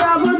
Yeah,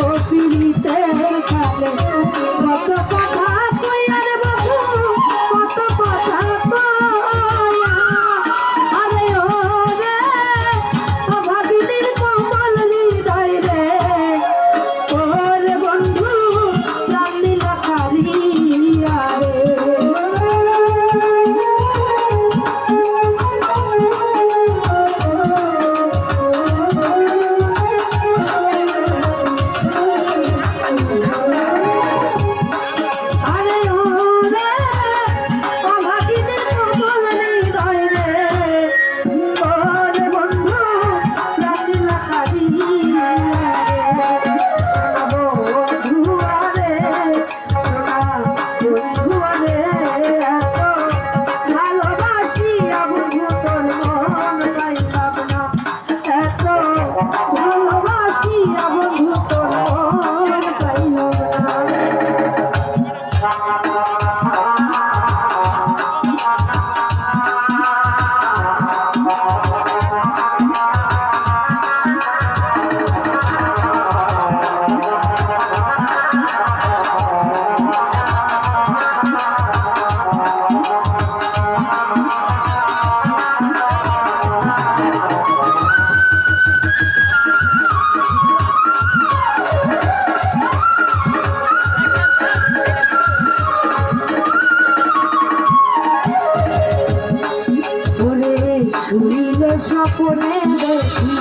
স্বপনে দেখি।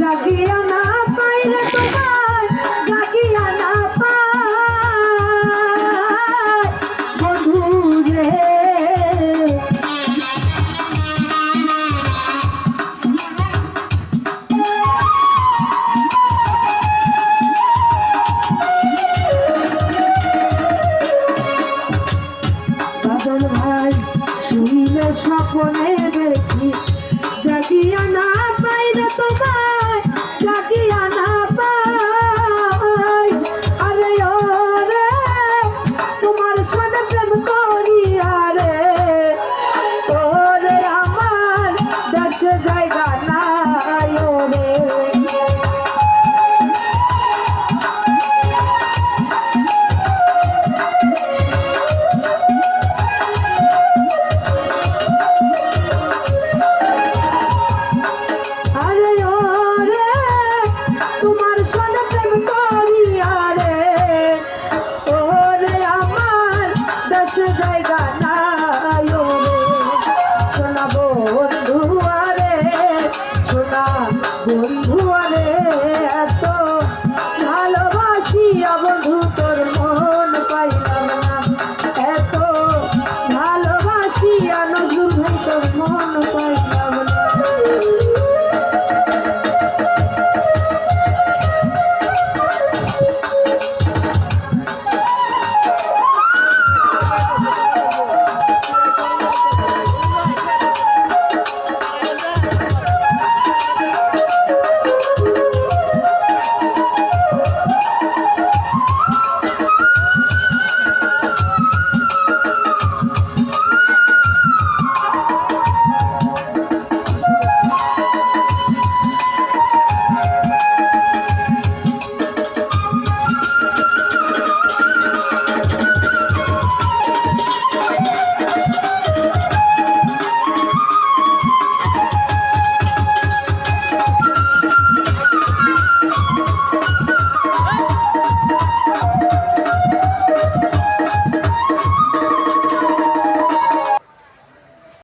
জাগিয়া না পাইলে তোমার জাগিয়া না পাই বন্ধু রে। ভাই শুনিলে স্বপনে দিও না বাইরে তোমার